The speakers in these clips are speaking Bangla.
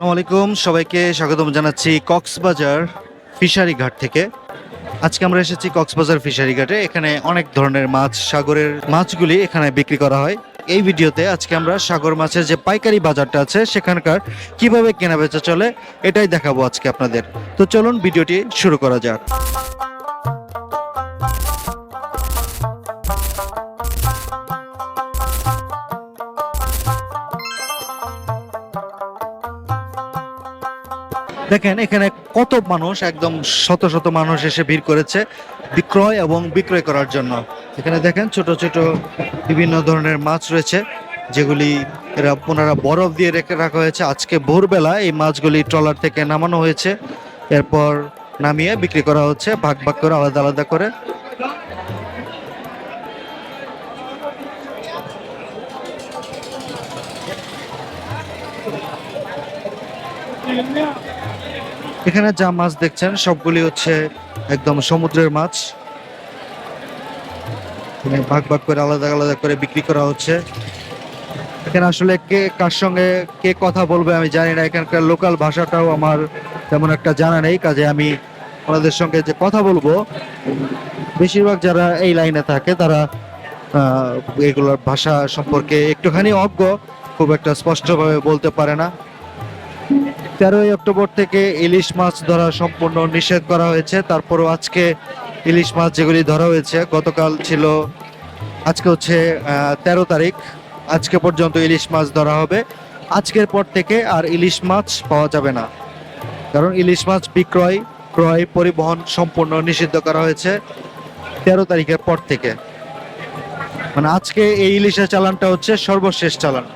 আলাইকুম, সবাইকে স্বাগতম জানাচ্ছি কক্সবাজার ফিশারি ঘাট থেকে। আজকে আমরা এসেছি কক্সবাজার ফিশারি ঘাটে এখানে অনেক ধরনের মাছ, সাগরের মাছগুলি এখানে বিক্রি করা হয়। এই ভিডিওতে আজকে আমরা সাগর মাছের যে পাইকারি বাজারটা আছে, সেখানকার কীভাবে কেনা বেচা চলে, এটাই দেখাবো আজকে আপনাদের। তো চলুন ভিডিওটি শুরু করা যাক। দেখেন, এখানে কত মানুষ, একদম শত শত মানুষ এসে ভিড় করেছে বিক্রয় এবং বিক্রয় করার জন্য। এখানে দেখেন, ছোট ছোট বিভিন্ন ধরনের মাছ রয়েছে, যেগুলি এরা পুনরা বরফ দিয়ে রেখে রাখা হয়েছে। আজকে ভোরবেলা এই মাছগুলি ট্রলার থেকে নামানো হয়েছে, এরপর নামিয়ে বিক্রি করা হচ্ছে, ভাগ ভাগ করে, আলাদা আলাদা করে। এখানে যা মাছ দেখছেন, সবগুলি হচ্ছে একদম সমুদ্রের মাছ। এখানে ভাগ ভাগ করে আলাদা আলাদা করে বিক্রি করা হচ্ছে। এখানে আসলে কে কার সঙ্গে কে কথা বলবে আমি জানি না, এখানকার লোকাল ভাষাটাও আমার তেমন একটা জানা নেই, কাজে আমি ওনাদের সঙ্গে যে কথা বলব, বেশিরভাগ যারা এই লাইনে থাকে, তারা এগুলোর ভাষা সম্পর্কে একটুখানি অজ্ঞ, খুব একটা স্পষ্টভাবে বলতে পারে না। তেরোই অক্টোবর থেকে ইলিশ মাছ ধরা সম্পূর্ণ নিষেধ করা হয়েছে। তারপরও আজকে ইলিশ মাছ যেগুলি ধরা হয়েছে, গতকাল ছিল, আজকে হচ্ছে তেরো তারিখ। আজকে পর্যন্ত ইলিশ মাছ ধরা হবে। আজকের পর থেকে আর ইলিশ মাছ পাওয়া যাবে না। কারণ ইলিশ মাছ বিক্রয়, ক্রয়, পরিবহন সম্পূর্ণ নিষিদ্ধ করা হয়েছে তেরো তারিখের পর থেকে। মানে আজকে এই ইলিশের চালানটা হচ্ছে সর্বশেষ চালান।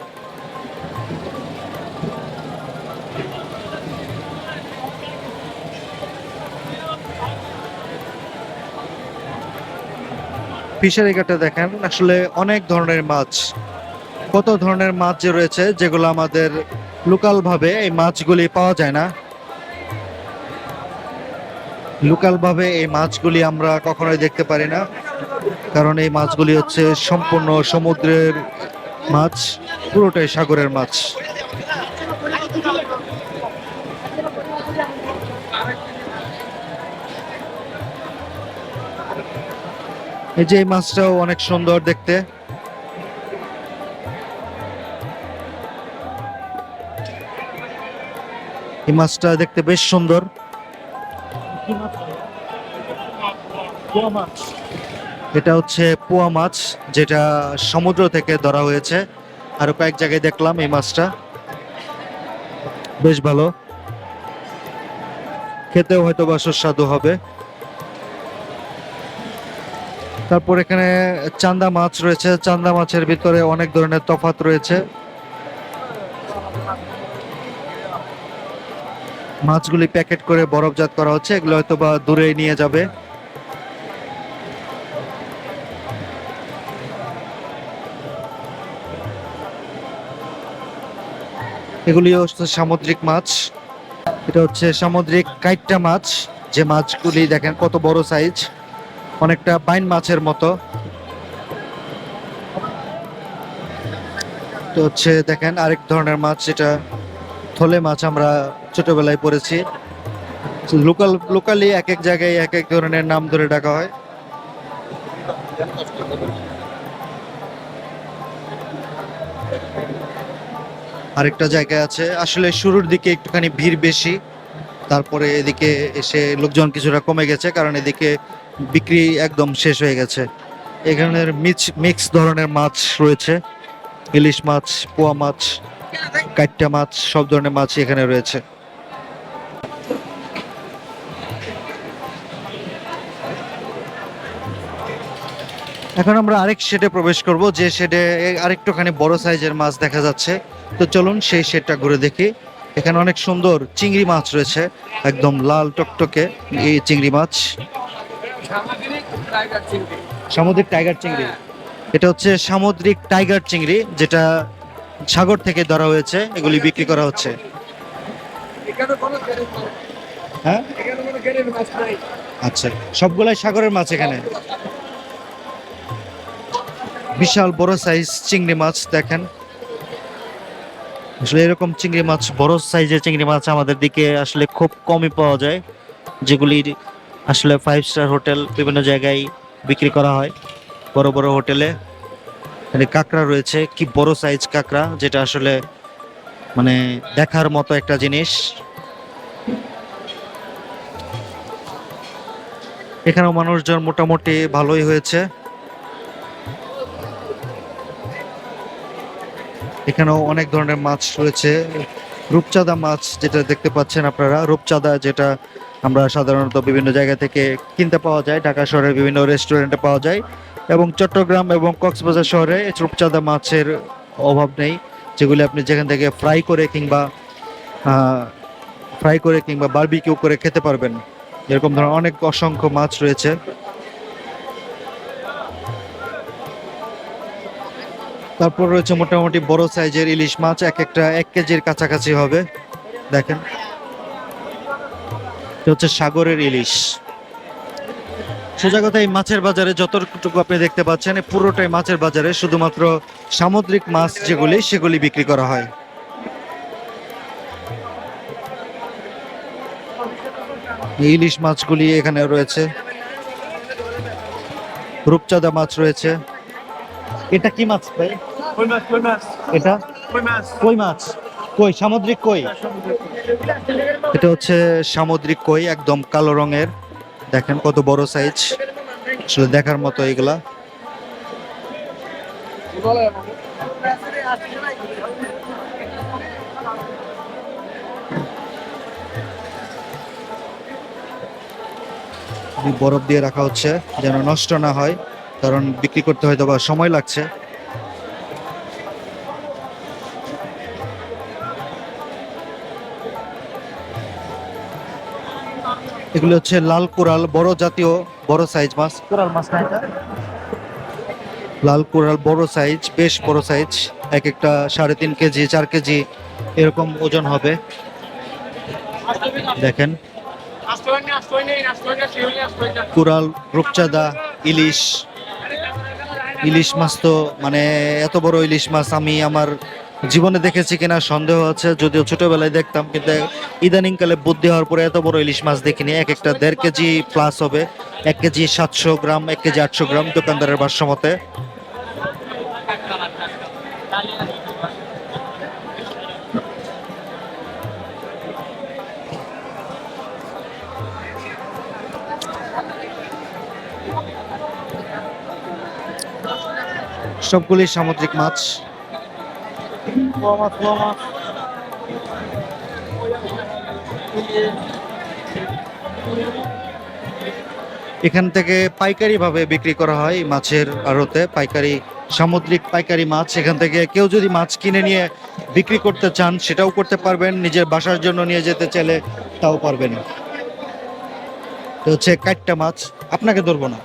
ফিশারি ঘাটে দেখেন, আসলে অনেক ধরনের মাছ। কত ধরনের মাছ যে রয়েছে, যেগুলো আমাদের লোকাল ভাবে এই মাছগুলি পাওয়া যায় না। লোকাল ভাবে এই মাছগুলি আমরা কখনোই দেখতে পারি না, কারণ এই মাছগুলি হচ্ছে সম্পূর্ণ সমুদ্রের মাছ, পুরোটাই সাগরের মাছ। এই যে এই মাছটাও অনেক সুন্দর দেখতে। এই মাছটা দেখতে বেশ সুন্দর। এটা হচ্ছে পোয়া মাছ, যেটা সমুদ্র থেকে ধরা হয়েছে। আরও কয়েক জায়গায় দেখলাম এই মাছটা। বেশ ভালো। খেতেও হয়তো বা সুস্বাদু হবে। তারপর এখানে চান্দা মাছ রয়েছে। চান্দা মাছের ভিতরে অনেক ধরনের তফাত রয়েছে। মাছগুলি প্যাকেট করে বরফজাত করা হচ্ছে। এগুলো হয়তো বা দূরে নিয়ে যাবে। এগুলি হচ্ছে সামুদ্রিক মাছ। এটা হচ্ছে সামুদ্রিক কাইটটা মাছ। যে মাছগুলি দেখেন কত বড় সাইজ। অনেকটা বাইন মাছের মতো। তো হচ্ছে দেখেন আরেক ধরনের মাছ, যেটা থলে মাছ আমরা ছোটবেলায় পড়েছি। লোকাল, লোকালি এক এক জায়গায় এক এক ধরনের নাম ধরে ডাকা হয়। আরেকটা জায়গা আছে। আসলে শুরুর দিকে একটুখানি ভিড় বেশি। তারপরে এদিকে এসে লোকজন কিছুটা কমে গেছে, কারণ এদিকে বিক্রি একদম শেষ হয়ে গেছে। এখানের মিক্স মিক্স ধরনের মাছ রয়েছে। ইলিশ মাছ, পোয়া মাছ কাইট্টা মাছ, সব ধরনের মাছ এখানে রয়েছে। এখন আমরা আরেক শেডে প্রবেশ করব, যে শেডে আরেকটুখানি বড় সাইজের মাছ দেখা যাচ্ছে। তো চলুন সেই শেডটা ঘুরে দেখি। এখানে অনেক সুন্দর চিংড়ি মাছ রয়েছে, একদম লাল টকটকে এই চিংড়ি মাছ। সামুদ্রিক টাইগার চিংড়ি। এটা হচ্ছে সামুদ্রিক টাইগার চিংড়ি, যেটা সাগর থেকে ধরা হয়েছে, এগুলি বিক্রি করা হচ্ছে। হ্যাঁ? আচ্ছা সবগুলাই সাগরের মাছ এখানে। বিশাল বড় সাইজ চিংড়ি মাছ, দেখেন। আসলে এরকম চিংড়ি মাছ, বড় সাইজের চিংড়ি মাছ আমাদের দিকে আসলে খুব কমই পাওয়া যায়, যেগুলি আসলে ফাইভ স্টার হোটেল বিভিন্ন জায়গায় বিক্রি করা হয়, বড় বড় হোটেলে। এখানে কাঁকড়া রয়েছে, কি বড় সাইজ কাঁকড়া, যেটা আসলে মানে দেখার মতো একটা জিনিস। এখানেও মানুষজন মোটামুটি ভালোই হয়েছে। এখানেও অনেক ধরনের মাছ রয়েছে। রূপচাঁদা মাছ যেটা দেখতে পাচ্ছেন আপনারা, রূপচাঁদা যেটা আমরা সাধারণত বিভিন্ন জায়গা থেকে কিনতে পাওয়া যায়, ঢাকা শহরের বিভিন্ন রেস্টুরেন্টে পাওয়া যায় এবং চট্টগ্রাম এবং কক্সবাজার শহরে রূপচাঁদা মাছের অভাব নেই, যেগুলি আপনি যেখান থেকে ফ্রাই করে কিংবা ফ্রাই করে কিংবা বারবিকিউ করে খেতে পারবেন। এরকম ধরনের অনেক অসংখ্য মাছ রয়েছে। তারপর রয়েছে মোটামুটি বড় সাইজের ইলিশ মাছ, এক একটা এক কেজির কাছাকাছি হবে। দেখেন। হচ্ছে সাগরের ইলিশ। সোজা কথা, এই মাছের বাজারে যতটুকু আপনি দেখতে পাচ্ছেন পুরোটাই মাছের বাজারে, শুধুমাত্র সামুদ্রিক মাছ যেগুলি, সেগুলি বিক্রি করা হয়। ইলিশ মাছগুলি এখানে রয়েছে। রূপচাঁদা মাছ রয়েছে। এটা কি মাছ ভাই? কই মাছ কই মাছ? এটা? কই মাছ? কই মাছ? কই সামুদ্রিক কই? এটা হচ্ছে সামুদ্রিক কই একদম কালো রঙের। দেখেন কত বড় সাইজ আসলে দেখার মতো এগুলা। বরফ দিয়ে রাখা হচ্ছে যেন নষ্ট না হয়। কারণ বিক্রি করতে হয়তো বা সময় লাগছে। এগুলো হচ্ছে লাল কোরাল বড় জাতীয় বড় সাইজ মাছ। কোরাল মাছ না এটা? লাল কোরাল বড় সাইজ বেশ বড় সাইজ এক একটা সাড়ে তিন কেজি চার কেজি এরকম ওজন হবে। দেখেন। কোরাল রূপচাঁদা ইলিশ। ইলিশ মাছ তো মানে এত বড় ইলিশ মাছ আমি আমার জীবনে দেখেছি কিনা সন্দেহ আছে, যদিও ছোটবেলায় দেখতাম, কিন্তু ইদানিংকালে বুদ্ধি হওয়ার পরে এত বড় ইলিশ মাছ দেখিনি। এক একটা দেড় কেজি প্লাস হবে, এক কেজি সাতশো গ্রাম, এক কেজি আটশো গ্রাম দোকানদারের ভাষ্য সবগুলি সামুদ্রিক মাছ। এখান থেকে পাইকারি ভাবে বিক্রি করা হয় মাছের আড়তে। পাইকারি, সামুদ্রিক পাইকারি মাছ। এখান থেকে কেউ যদি মাছ কিনে নিয়ে বিক্রি করতে চান, সেটাও করতে পারবেন। নিজের বাসার জন্য নিয়ে যেতে চাইলে তাও পারবেন। এটা হচ্ছে কাইট্টা মাছ। আপনাকে ধরবো না।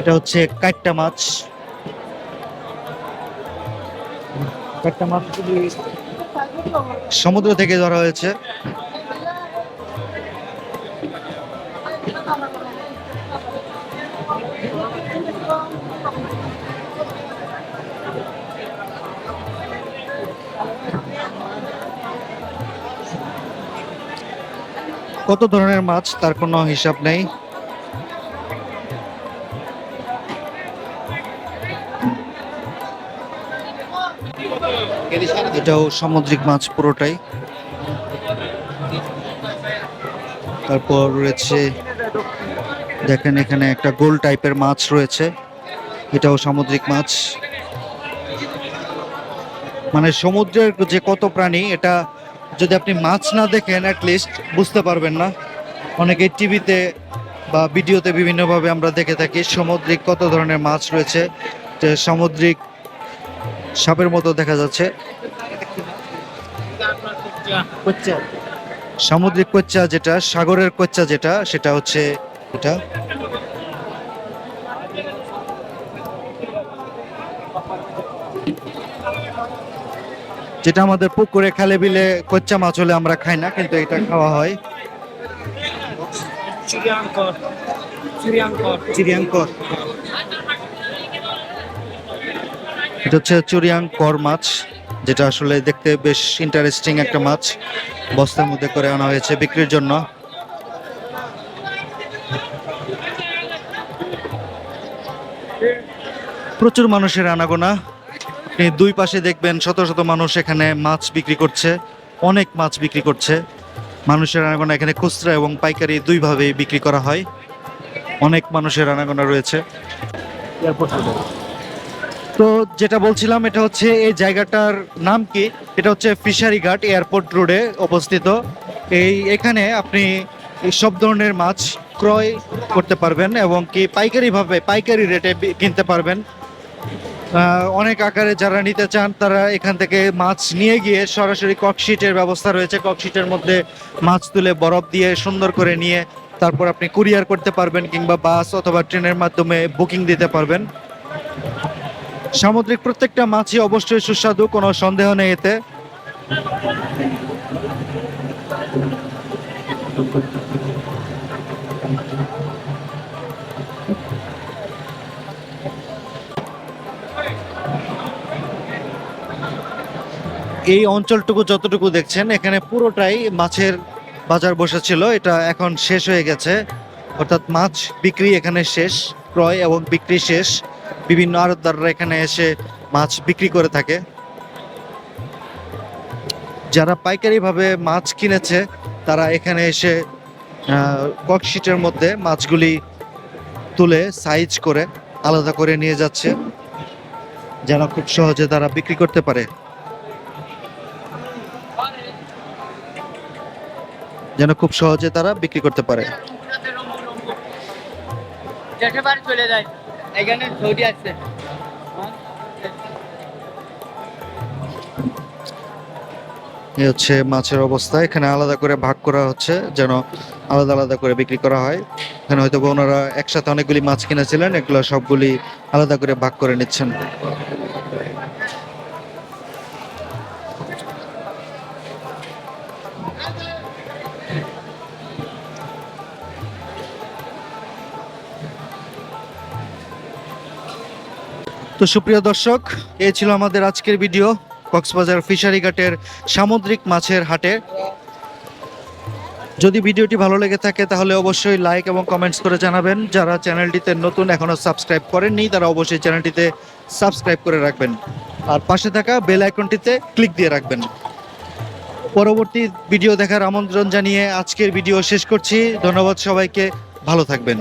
এটা হচ্ছে কাইট্টা মাছ। কাইট্টা মাছ সমুদ্র থেকে ধরা হয়েছে। কত ধরনের মাছ? তার কোনো হিসাব নেই। এটাও সামুদ্রিক মাছ পুরোটাই। তারপর রয়েছে, দেখেন এখানে একটা গোল টাইপের মাছ রয়েছে। এটাও সামুদ্রিক মাছ। মানে সমুদ্রের যে কত প্রাণী, এটা যদি আপনি মাছ না দেখেন লিস্ট বুঝতে পারবেন না। অনেকে টিভিতে বা ভিডিওতে বিভিন্নভাবে আমরা দেখে থাকি সামুদ্রিক কত ধরনের মাছ রয়েছে। সামুদ্রিক সাপের মতো দেখা যাচ্ছে। সামুদ্রিক কোচ্চা যেটা সাগরের কোচ্চা যেটা সেটা হচ্ছে এটা। যেটা আমাদের পুকুরে খালে বিলে কোচ্চা মাছ হলে আমরা খাই না কিন্তু এটা খাওয়া হয়। চিরিয়াঙ্কর এটা হচ্ছে চুরিয়াং কর মাছ। যেটা আসলে দেখতে বেশ ইন্টারেস্টিং একটা মাছ। বস্তার মধ্যে করে আনা হয়েছে বিক্রির জন্য। প্রচুর মানুষের আনাগোনা। আপনি দুই পাশে দেখবেন শত শত মানুষ এখানে মাছ বিক্রি করছে, অনেক মাছ বিক্রি করছে। মানুষের আনাগোনা এখানে খুচরা এবং পাইকারি দুইভাবেই বিক্রি করা হয়। অনেক মানুষের আনাগোনা রয়েছে। তো যেটা বলছিলাম, এটা হচ্ছে এই জায়গাটার নাম কি? এটা হচ্ছে ফিশারি ঘাট এয়ারপোর্ট রোডে অবস্থিত। এই, এখানে আপনি সব ধরনের মাছ ক্রয় করতে পারবেন এবং কি পাইকারিভাবে, পাইকারি রেটে কিনতে পারবেন। অনেক আকারে যারা নিতে চান, তারা এখান থেকে মাছ নিয়ে গিয়ে সরাসরি ককশিটের ব্যবস্থা রয়েছে। ককশিটের মধ্যে মাছ তুলে বরফ দিয়ে সুন্দর করে নিয়ে তারপর আপনি কুরিয়ার করতে পারবেন কিংবা বাস অথবা ট্রেনের মাধ্যমে বুকিং দিতে পারবেন। সামুদ্রিক প্রত্যেকটা মাছই অবশ্যই সুস্বাদু, কোনো সন্দেহ নেই এতে। এই অঞ্চলটুকু যতটুকু দেখছেন, এখানে পুরোটাই মাছের বাজার বসেছিল। এটা এখন শেষ হয়ে গেছে। অর্থাৎ মাছ বিক্রি এখানে শেষ, ক্রয় এবং বিক্রি শেষ। বিভিন্ন আড়তদাররা এখানে এসে মাছ বিক্রি করে থাকে। যারা পাইকারিভাবে মাছ কিনেছে, তারা এখানে এসে ককশিটের মধ্যে মাছগুলি তুলে সাইজ করে আলাদা করে নিয়ে যাচ্ছে, যেন খুব সহজে তারা বিক্রি করতে পারে। যেন খুব সহজে তারা বিক্রি করতে পারে। চলে যায়। এখানে সৌদি আছে। এই হচ্ছে মাছের অবস্থা। এখানে আলাদা করে ভাগ করা হচ্ছে, যেন আলাদা আলাদা করে বিক্রি করা হয়। এখানে হয়তো ওনারা একসাথে অনেকগুলি মাছ কিনেছিলেন, এগুলো সবগুলি আলাদা করে ভাগ করে নিচ্ছেন। তো সুপ্রিয় দর্শক এই ছিল আমাদের আজকের ভিডিও কক্সবাজার ফিশারি ঘাটের সামুদ্রিক মাছের হাটে যদি ভিডিওটি ভালো লেগে থাকে, তাহলে অবশ্যই লাইক এবং কমেন্টস করে জানাবেন। যারা চ্যানেলটিতে নতুন, এখনও সাবস্ক্রাইব করেননি, তারা অবশ্যই চ্যানেলটিতে সাবস্ক্রাইব করে রাখবেন। আর পাশে থাকা বেল আইকনটিতে ক্লিক দিয়ে রাখবেন। পরবর্তী ভিডিও দেখার আমন্ত্রণ জানিয়ে আজকের ভিডিও শেষ করছি। ধন্যবাদ সবাইকে। ভালো থাকবেন।